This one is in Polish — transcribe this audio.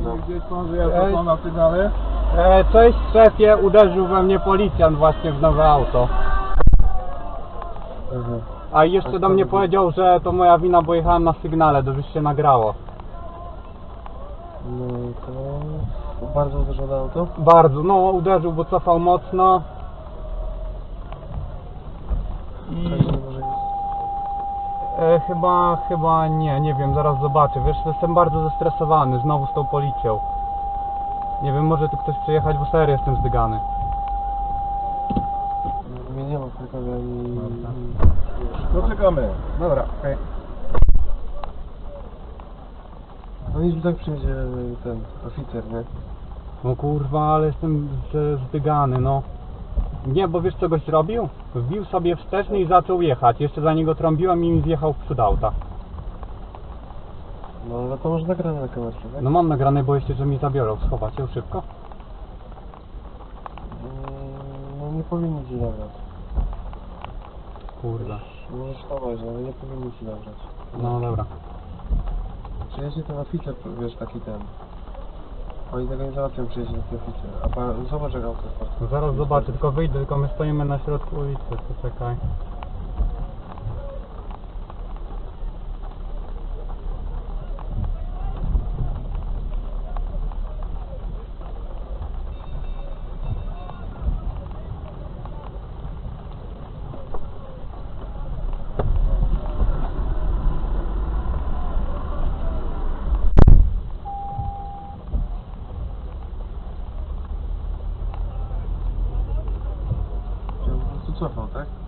gdzieś pan, że ja to pan na sygnale? E, cześć szefie, uderzył we mnie policjant właśnie w nowe auto. A jeszcze do mnie powiedział, że to moja wina, bo jechałem na sygnale, to już się nagrało. No to bardzo uderzone auto. Bardzo, no uderzył, bo cofał mocno. I. e, chyba, chyba nie, nie wiem, zaraz zobaczę. Wiesz, jestem bardzo zestresowany, znowu z tą policją. Nie wiem, może tu ktoś przyjechać, bo serio jestem zdygany. Mnie nie ma w ani... Dobra. To czekamy. Dobra, okej. No nic, tak przyjedzie ten oficer, nie? No kurwa, ale jestem z- zdygany, no. Nie, bo wiesz co goś zrobił? Wbił sobie wsteczny i zaczął jechać. Jeszcze za niego trąbiłem i mi zjechał w przód auta. No ale to może nagrane na kamerze, tak? No mam nagrane, bo jeszcze, że mi zabiorą. Schować ją szybko? Mm, No nie powinni ci nagrać. Kurwa. Możesz chować, ale nie powinni ci nagrać. No dobra. Przyjedzie ten oficer, wiesz, taki ten. Oni tego nie załatwią, przyjedzie taki oficer. A pan, zobacz jak auto No zaraz zobaczę, tylko wyjdę, tylko my stoimy na środku ulicy, poczekaj. Chciałem po prostu cofał, tak?